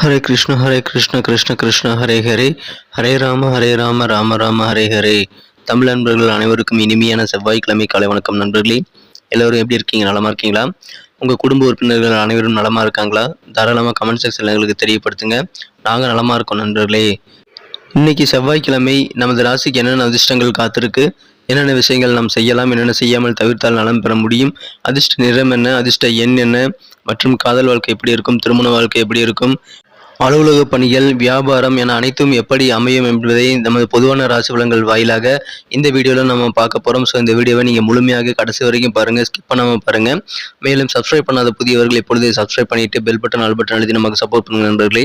ஹரே கிருஷ்ண ஹரே கிருஷ்ண கிருஷ்ண கிருஷ்ண ஹரே ஹரே. ஹரே ராம ஹரே ராம ராம ராம ஹரே ஹரே. தமிழ் நண்பர்கள் அனைவருக்கும் இனிமையான செவ்வாய்க்கிழமை காலை வணக்கம் நண்பர்களே. எல்லோரும் எப்படி இருக்கீங்க? நலமா இருக்கீங்களா? உங்கள் குடும்ப உறுப்பினர்கள் அனைவரும் நலமா இருக்காங்களா? தாராளமாக கமெண்ட் செக்ஷனில் எங்களுக்கு தெரியப்படுத்துங்க. நாங்கள் நலமா இருக்கோம் நண்பர்களே. இன்னைக்கு செவ்வாய்க்கிழமை நமது ராசிக்கு என்னென்ன அதிர்ஷ்டங்கள் காத்திருக்கு? என்னென்ன விஷயங்கள் நாம் செய்யலாம்? என்னென்ன செய்யாமல் தவிர்த்தால் நலம் பெற முடியும்? அதிர்ஷ்ட நிறம் என்ன? அதிர்ஷ்ட எண் என்ன? மற்றும் காதல் வாழ்க்கை எப்படி இருக்கும்? திருமண வாழ்க்கை எப்படி இருக்கும்? அலுவலக பணிகள் வியாபாரம் என அனைத்தும் எப்படி அமையும் என்பதை நமது பொதுவான ராசி பலன்கள் வாயிலாக இந்த வீடியோவில் நம்ம பார்க்க போகிறோம் ஸோ இந்த வீடியோவை நீங்கள் முழுமையாக கடைசி வரைக்கும் பாருங்கள் ஸ்கிப் பண்ணாமல் பாருங்கள் மேலும் சப்ஸ்கிரைப் பண்ணாத புதியவர்கள் எப்பொழுது சப்ஸ்கிரைப் பண்ணிவிட்டு பெல் பட்டன் ஆல் பட்டன் அழுத்தி நமக்கு சப்போர்ட் பண்ணுங்கள் நண்பர்களே.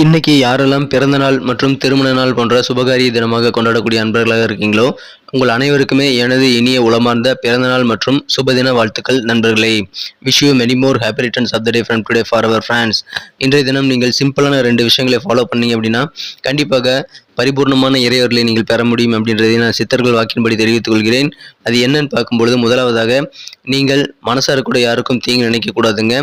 இன்னைக்கு யாரெல்லாம் பிறந்த நாள் மற்றும் திருமண நாள் போன்ற சுபகாரிய தினமாக கொண்டாடக்கூடிய அன்பர்களாக இருக்கீங்களோ உங்கள் அனைவருக்குமே எனது இனிய உளமார்ந்த பிறந்தநாள் மற்றும் சுபதின வாழ்த்துக்கள் நண்பர்களே. Wish you many more happy returns of the day from today for our friends இன்றைய தினம் நீங்கள் சிம்பிளான ரெண்டு விஷயங்களை ஃபாலோ பண்ணீங்க அப்படின்னா கண்டிப்பாக பரிபூர்ணமான இறையவர்களை நீங்கள் பெற முடியும் அப்படின்றதை நான் சித்தர்கள் வாக்கின்படி தெரிவித்துக் கொள்கிறேன். அது என்னன்னு பார்க்கும்பொழுது முதலாவதாக நீங்கள் மனசார கூட யாருக்கும் தீங்கு நினைக்கக்கூடாதுங்க.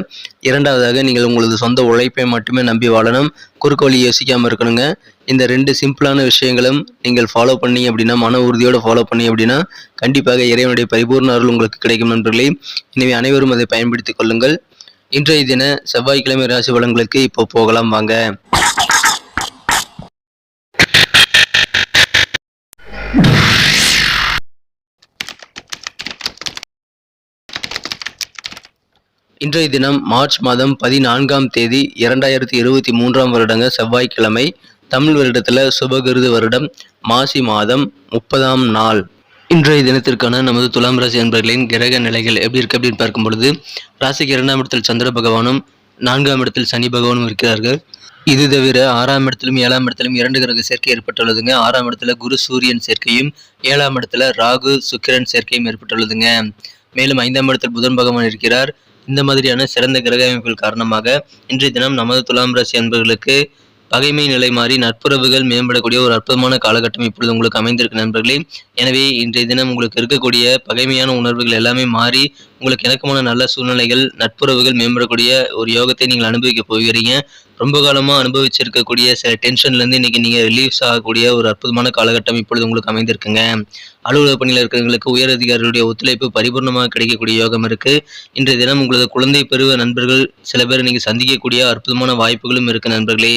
இரண்டாவதாக நீங்கள் உங்களது சொந்த உழைப்பை மட்டுமே நம்பி வாழணும். குறுக்கு வழி யோசிக்காமல் இருக்கணுங்க. இந்த ரெண்டு சிம்பிளான விஷயங்களும் நீங்கள் ஃபாலோ பண்ணி அப்படின்னா மன உறுதியோடு ஃபாலோ பண்ணி அப்படின்னா கண்டிப்பாக இறைவனுடைய பரிபூர்ண அருள் உங்களுக்கு கிடைக்கும் நண்பர்களே. எனவே அனைவரும் அதை பயன்படுத்திக் கொள்ளுங்கள். இன்றைய தின செவ்வாய்க்கிழமை ராசி பலன்களுக்கு இப்போ போகலாம் வாங்க. இன்றைய தினம் மார்ச் மாதம் பதினான்காம் தேதி இரண்டாயிரத்தி இருபத்தி மூன்றாம் வருடங்க செவ்வாய்க்கிழமை தமிழ் வருடத்தில் சுபகிருது வருடம் மாசி மாதம் முப்பதாம் நாள். இன்றைய தினத்திற்கான நமது துலாம் ராசி என்பர்களின் கிரக நிலைகள் எப்படி இருக்கு அப்படின்னு பார்க்கும் பொழுது ராசிக்கு இரண்டாம் இடத்தில் சந்திர பகவானும் நான்காம் இடத்தில் சனி பகவானும் இருக்கிறார்கள். இது தவிர ஆறாம் இடத்திலும் ஏழாம் இடத்திலும் இரண்டு கிரக சேர்க்கை ஏற்பட்டுள்ளதுங்க. ஆறாம் இடத்துல குரு சூரியன் சேர்க்கையும் ஏழாம் இடத்துல ராகு சுக்கிரன் சேர்க்கையும் ஏற்பட்டுள்ளதுங்க. மேலும் ஐந்தாம் இடத்தில் புதன் பகவான் இருக்கிறார். இந்த மாதிரியான சிறந்த கிரக அமைப்புகள் காரணமாக இன்றைய தினம் நமது துலாம் ராசி அன்பர்களுக்கு பகைமை நிலை மாறி நட்புறவுகள் மேம்படக்கூடிய ஒரு அற்புதமான காலகட்டம் இப்பொழுது உங்களுக்கு அமைந்திருக்கு நண்பர்களே. எனவே இன்றைய தினம் உங்களுக்கு இருக்கக்கூடிய பகைமையான உணர்வுகள் எல்லாமே மாறி உங்களுக்கு இணக்கமான நல்ல சூழ்நிலைகள் நட்புறவுகள் மேம்படக்கூடிய ஒரு யோகத்தை நீங்கள் அனுபவிக்க போகிறீங்க. ரொம்ப காலமாக அனுபவிச்சிருக்கக்கூடிய சில டென்ஷன்லேருந்து இன்றைக்கி நீங்கள் ரிலீஃப்ஸ் ஆகக்கூடிய ஒரு அற்புதமான காலகட்டம் இப்பொழுது உங்களுக்கு அமைந்திருக்குங்க. அலுவலக பணியில் இருக்கிறவங்களுக்கு உயர் அதிகாரிகளுடைய ஒத்துழைப்பு பரிபூர்ணமாக கிடைக்கக்கூடிய யோகம் இருக்குது இன்றைய தினம் உங்களது குழந்தை பருவ நண்பர்கள் சில பேர் நீங்கள் சந்திக்கக்கூடிய அற்புதமான வாய்ப்புகளும் இருக்குது நண்பர்களே.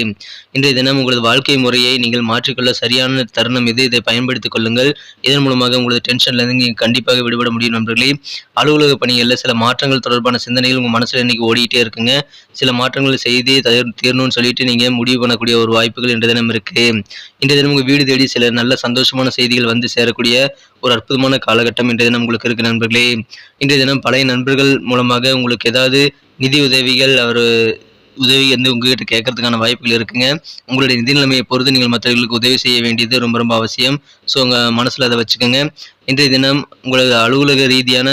இன்றைய தினம் உங்களது வாழ்க்கை முறையை நீங்கள் மாற்றிக்கொள்ள சரியான தருணம் இது இதை பயன்படுத்திக் கொள்ளுங்கள். இதன் மூலமாக உங்களது டென்ஷன்லேருந்து நீங்கள் கண்டிப்பாக விடுபட முடியும் நண்பர்களே. அலுவலக பணிகளில் சில மாற்றங்கள் தொடர்பான சிந்தனைகள் உங்கள் மனசில் இன்றைக்கி ஓடிக்கிட்டே இருக்குங்க. சில மாற்றங்கள் செய்தே தீரணும்னு சொல்லிட்டு நீங்கள் முடிவு பண்ணக்கூடிய ஒரு வாய்ப்புகள் இன்றைய தினம் இருக்குது இன்றைய தினம் உங்கள் வீடு தேடி சில நல்ல சந்தோஷமான செய்திகள் வந்து சேரக்கூடிய ஒரு அற்புதமான காலகட்டம் இன்றைய தினம் உங்களுக்கு இருக்குது நண்பர்களே. இன்றைய தினம் பழைய நண்பர்கள் மூலமாக உங்களுக்கு ஏதாவது நிதி உதவிகள் அவர் உதவி வந்து உங்ககிட்ட கேட்கறதுக்கான வாய்ப்புகள் இருக்குங்க. உங்களுடைய நிதி நிலைமையை பொறுத்து நீங்கள் மற்றவர்களுக்கு உதவி செய்ய வேண்டியது ரொம்ப ரொம்ப அவசியம். ஸோ உங்கள் மனசில் அதை வச்சுக்கோங்க. இன்றைய தினம் உங்களது அலுவலக ரீதியான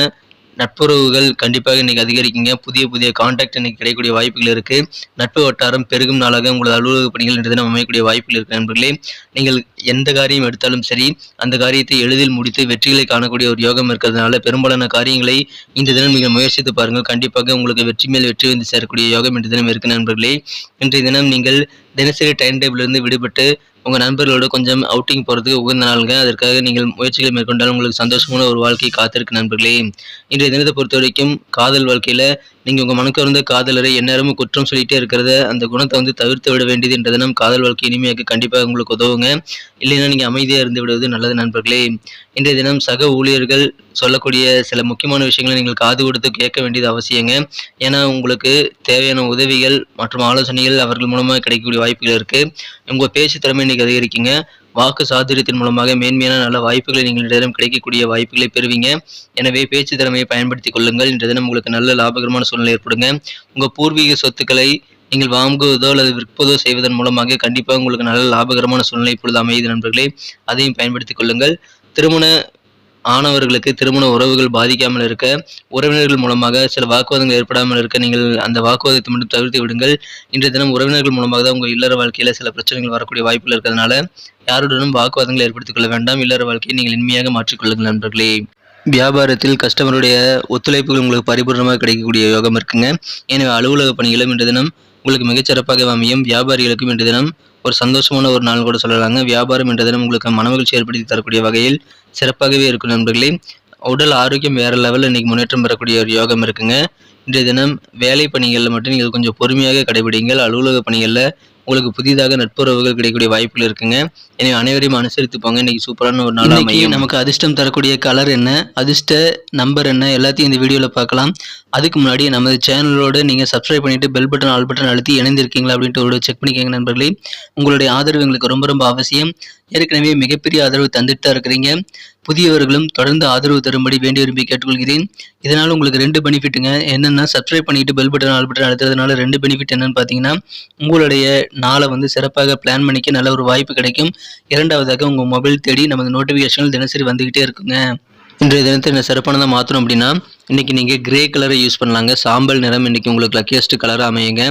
நட்புறவுகள் கண்டிப்பாக இன்றைக்கி அதிகரிக்குங்க. புதிய புதிய கான்டாக்ட் இன்றைக்கி கிடைக்கக்கூடிய வாய்ப்புகள் இருக்குது நட்பு வட்டாரம் பெருகும் நாளாக உங்களது அலுவலக பணிகள் இன்று தினம் அமையக்கூடிய வாய்ப்புகள் இருக்கு நண்பர்களே. நீங்கள் எந்த காரியம் எடுத்தாலும் சரி அந்த காரியத்தை எளிதில் முடித்து வெற்றிகளை காணக்கூடிய ஒரு யோகம் இருக்கிறதுனால பெரும்பாலான காரியங்களை இந்த தினம் நீங்கள் முயற்சித்து பாருங்கள். கண்டிப்பாக உங்களுக்கு வெற்றி மேல் வெற்றி வந்து சேரக்கூடிய யோகம் இன்று தினம் இருக்கு நண்பர்களே. இன்றைய தினம் நீங்கள் தினசரி டைம் டேபிளிலிருந்து விடுபட்டு உங்கள் நண்பர்களோட கொஞ்சம் அவுட்டிங் போகிறதுக்கு உகந்த நாளுங்க. அதற்காக நீங்கள் முயற்சிகளை மேற்கொண்டால் உங்களுக்கு சந்தோஷமான ஒரு வாழ்க்கை காத்திருக்கு நண்பர்களே. இன்றைய தினத்தை பொறுத்த வரைக்கும் காதல் வாழ்க்கையில் நீங்கள் உங்கள் மனக்கருந்த காதலரை எந்நேரமும் குற்றம் சொல்லிகிட்டே இருக்கிறத அந்த குணத்தை வந்து தவிர்த்து விட வேண்டியது என்ற தினம் காதல் வாழ்க்கை இனிமையாக்க கண்டிப்பாக உங்களுக்கு உதவுங்க. இல்லைன்னா நீங்கள் அமைதியாக இருந்து விடுவது நல்லது நண்பர்களே. இன்றைய தினம் சக ஊழியர்கள் சொல்லக்கூடிய சில முக்கியமான விஷயங்களை நீங்கள் காது கொடுத்து கேட்க வேண்டியது அவசியங்க. ஏன்னா உங்களுக்கு தேவையான உதவிகள் மற்றும் ஆலோசனைகள் அவர்கள் மூலமாக கிடைக்கக்கூடிய வாய்ப்புகள் இருக்குது உங்கள் பேச்சு திறமை இன்றைக்கி அதிகரிக்குங்க. வாக்கு சாதுரியத்தின் மூலமாக மேன்மையான நல்ல வாய்ப்புகளை நீங்கள் இடம் கிடைக்கக்கூடிய வாய்ப்புகளை பெறுவீங்க. எனவே பேச்சு திறமையை பயன்படுத்திக் கொள்ளுங்கள். இன்றைய தினம் உங்களுக்கு நல்ல லாபகரமான சூழ்நிலை ஏற்படுங்க. உங்கள் பூர்வீக சொத்துக்களை நீங்கள் வாங்குவதோ அல்லது விற்பதோ செய்வதன் மூலமாக கண்டிப்பாக உங்களுக்கு நல்ல லாபகரமான சூழ்நிலை இப்பொழுது அமையுது நண்பர்களே. அதையும் பயன்படுத்திக் கொள்ளுங்கள். திருமண ஆனவர்களுக்கு திருமண உறவுகள் பாதிக்காமல் இருக்க உறவினர்கள் மூலமாக சில வாக்குவாதங்கள் ஏற்படாமல் இருக்க நீங்கள் அந்த வாக்குவாதத்தை மட்டும் தவிர்த்து விடுங்கள். இன்றைய தினம் உறவினர்கள் மூலமாக தான் உங்கள் இல்லற வாழ்க்கையில் சில பிரச்சனைகள் வரக்கூடிய வாய்ப்புகள் இருக்கிறதுனால யாருடனும் வாக்குவாதங்களை ஏற்படுத்திக் கொள்ள வேண்டாம். இல்லற வாழ்க்கையை நீங்கள் இனிமையாக மாற்றிக்கொள்ளுங்கள் நண்பர்களே. வியாபாரத்தில் கஸ்டமருடைய ஒத்துழைப்புகள் உங்களுக்கு பரிபூர்ணமாக கிடைக்கக்கூடிய யோகம் இருக்குங்க. எனவே அலுவலக பணிகளும் இன்றைய தினம் உங்களுக்கு மிகச்சிறப்பாக அமையும். வியாபாரிகளுக்கும் இன்றைய தினம் ஒரு சந்தோஷமான ஒரு நாள் கூட சொல்லலாங்க. வியாபாரம் என்ற தினம் உங்களுக்கு மனமகிழ்ச்சி ஏற்படுத்தி தரக்கூடிய வகையில் சிறப்பாகவே இருக்கும் நண்பர்களே. உடல் ஆரோக்கியம் வேறு லெவலில் இன்றைக்கி முன்னேற்றம் பெறக்கூடிய ஒரு யோகம் இருக்குங்க. இன்றைய தினம் வேலை பணிகளில் மட்டும் நீங்கள் கொஞ்சம் பொறுமையாக கடைபிடிங்கள். அலுவலக பணிகளில் உங்களுக்கு புதிதாக நட்புறவுகள் கிடைக்கக்கூடிய வாய்ப்புகள் இருக்குங்க. எனவே அனைவரையும் அனுசரித்து போங்க இன்னைக்கு சூப்பரான ஒரு நாள் அமையும். நமக்கு அதிர்ஷ்டம் தரக்கூடிய கலர் என்ன? அதிர்ஷ்ட நம்பர் என்ன? எல்லாத்தையும் இந்த வீடியோவில் பார்க்கலாம். அதுக்கு முன்னாடி நமது சேனலோடு நீங்கள் சப்ஸ்கிரைப் பண்ணிவிட்டு பெல் பட்டன் ஆல் பட்டன் அழுத்தி இணைந்திருக்கீங்களா அப்படின்ட்டு ஒரு செக் பண்ணிக்கோங்க நண்பர்களே. உங்களுடைய ஆதரவு எங்களுக்கு ரொம்ப ரொம்ப அவசியம். ஏற்கனவே மிகப்பெரிய ஆதரவு தந்துட்டு தான் இருக்கிறீங்க. புதியவர்களும் தொடர்ந்து ஆதரவு தரும்படி வேண்டி விரும்பி கேட்டுக்கொள்கிறேன். இதனால் உங்களுக்கு ரெண்டு பெனிஃபிட்டுங்க. என்னென்னா சப்ஸ்கிரைப் பண்ணிட்டு பெல் பட்டன் ஆல் பட்டன் அழுத்துறதுனால ரெண்டு பெனிஃபிட் என்னன்னு பார்த்தீங்கன்னா உங்களுடைய நாளை வந்து சிறப்பாக பிளான் பண்ணிக்க நல்ல ஒரு வாய்ப்பு கிடைக்கும். இரண்டாவதாக உங்கள் மொபைல் தேடி நமது நோட்டிஃபிகேஷன்கள் தினசரி வந்துக்கிட்டே இருக்குங்க. இன்றைய தினத்தை என்ன சிறப்பானதாக மாற்றணும் அப்படின்னா இன்றைக்கி நீங்கள் கிரே கலரை யூஸ் பண்ணலாங்க. சாம்பல் நிறம் இன்றைக்கி உங்களுக்கு லக்கியஸ்ட் கலராக அமையுங்க.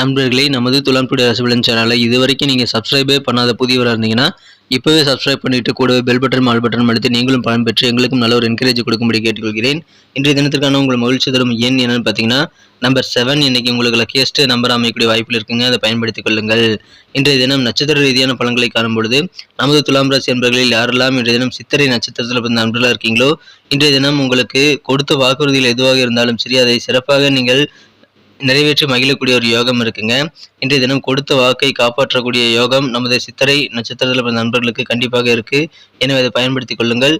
நண்பர்களே நமது துலான்புடி ரசபலன் சேனலை இது வரைக்கும் நீங்கள் சப்ஸ்கிரைபே பண்ணாத புதியவராக இருந்தீங்கன்னா இப்போவே சப்ஸ்கிரைப் பண்ணிட்டு கூடவே பெல் பட்டன் மால் பட்டன் அழுத்தி நீங்களும் பயன்பெற்று எங்களுக்கும் நல்ல ஒரு என்கரேஜ் கொடுக்கும்படி கேட்டுக்கொள்கிறேன். இன்றைய தினத்திற்கான உங்கள் மகிழ்ச்சி தரும் எண் என்னென்னு பார்த்தீங்கன்னா நம்பர் செவன் இன்னைக்கு உங்களுக்கு லக்கியஸ்ட் நம்பர் அமைக்கக்கூடிய வாய்ப்பில் இருக்குங்க. அதை பயன்படுத்திக் கொள்ளுங்கள். இன்றைய தினம் நட்சத்திர ரீதியான பலன்களை காணும் பொழுது நமது துலாம் ராசி என்பர்களில் யாரெல்லாம் இன்றைய தினம் சித்திரை நட்சத்திரத்தில் பிறந்த நண்பர்களாக இருக்கீங்களோ இன்றைய தினம் உங்களுக்கு கொடுத்த வாக்குறுதிகள் எதுவாக இருந்தாலும் சரி அதை சிறப்பாக நீங்கள் நிறைவேற்றி மகிழக்கூடிய ஒரு யோகம் இருக்குங்க. இன்றைய தினம் கொடுத்த வாக்கை காப்பாற்றக்கூடிய யோகம் நமது சித்திரை நட்சத்திரத்தில் பிறந்த நண்பர்களுக்கு கண்டிப்பாக இருக்கு. எனவே அதை பயன்படுத்தி கொள்ளுங்கள்.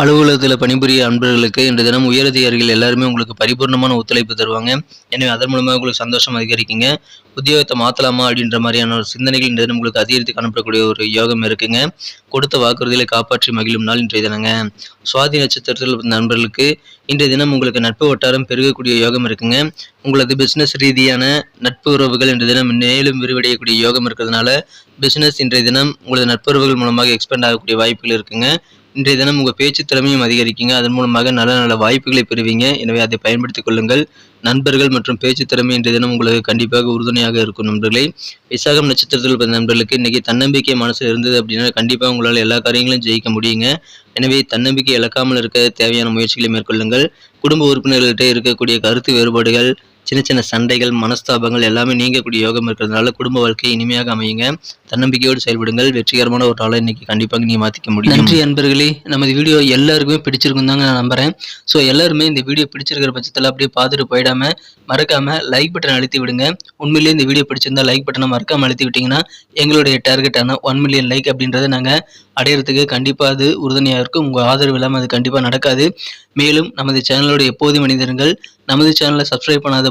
அலுவலகத்தில் பணிபுரிய அன்பர்களுக்கு இன்று தினம் உயரதிகாரிகள் எல்லாருமே உங்களுக்கு பரிபூர்ணமான ஒத்துழைப்பு தருவாங்க. எனவே அதன் மூலமாக உங்களுக்கு சந்தோஷம் அதிகரிக்குங்க. உத்தியோகத்தை மாற்றலாமா அப்படின்ற மாதிரியான ஒரு சிந்தனைகள் இன்று தினம் உங்களுக்கு அதிகரித்து காணப்படக்கூடிய ஒரு யோகம் இருக்குங்க. கொடுத்த வாக்குறுதிகளை காப்பாற்றி மகிழும் நாள் இன்றைய தினங்க. சுவாதி நட்சத்திரத்தில் நண்பர்களுக்கு இன்றைய தினம் உங்களுக்கு நட்பு வட்டாரம் பெருகக்கூடிய யோகம் இருக்குங்க. உங்களது பிஸ்னஸ் ரீதியான நட்பு உறவுகள் இன்றைய தினம் மேலும் விரிவடையக்கூடிய யோகம் இருக்கிறதுனால பிஸ்னஸ் இன்றைய தினம் உங்களது நட்புறவுகள் மூலமாக எக்ஸ்பெண்ட் ஆகக்கூடிய வாய்ப்புகள் இருக்குங்க. இன்றைய தினம் உங்கள் பேச்சு திறமையும் அதிகரிக்குங்க. அதன் மூலமாக நல்ல நல்ல வாய்ப்புகளை பெறுவீங்க. எனவே அதை பயன்படுத்திக் கொள்ளுங்கள். நண்பர்கள் மற்றும் பேச்சு திறமை இன்றைய தினம் உங்களுக்கு கண்டிப்பாக உறுதுணையாக இருக்கும் நண்பர்களே. விசாகம் நட்சத்திரத்தில் பிறந்த நண்பர்களுக்கு இன்றைக்கி தன்னம்பிக்கை மனசில் இருந்தது அப்படின்னா கண்டிப்பாக உங்களால் எல்லா காரியங்களும் ஜெயிக்க முடியுங்க. எனவே தன்னம்பிக்கை இழக்காமல் இருக்க தேவையான முயற்சிகளை மேற்கொள்ளுங்கள். குடும்ப உறுப்பினர்கள்கிட்ட இருக்கக்கூடிய கருத்து வேறுபாடுகள் சின்ன சின்ன சண்டைகள் மனஸ்தாபங்கள் எல்லாமே நீங்கக்கூடிய யோகம் இருக்கிறதுனால குடும்ப வாழ்க்கை இனிமையாக அமையுங்க. தன்னம்பிக்கையோடு செயல்படுங்கள். வெற்றிகரமான ஒரு நாளை இன்னைக்கு கண்டிப்பாக நீ மாற்றிக்க முடியும். நன்றி அன்பர்களே. நமது வீடியோ எல்லாருக்குமே பிடிச்சிருக்கும் தாங்க நான் நம்புறேன். ஸோ எல்லாருமே இந்த வீடியோ பிடிச்சிருக்கிற பட்சத்தில் அப்படியே பார்த்துட்டு போயிடாம மறக்காம லைக் பட்டன் அழுத்தி விடுங்க. உண்மையிலேயே இந்த வீடியோ பிடிச்சிருந்தா லைக் பட்டனை மறக்காம அழுத்தி விட்டீங்கன்னா எங்களுடைய டார்கெட்டான ஒன் மில்லியன் லைக் அப்படின்றத நாங்கள் அடையிறதுக்கு கண்டிப்பாக அது உறுதுணையாக இருக்கும். உங்கள் ஆதரவு இல்லாமல் அது கண்டிப்பாக நடக்காது. மேலும் நமது சேனலோட எப்போதும் மனிதர்கள் நமது சேனலை சப்ஸ்கிரைப் பண்ணாத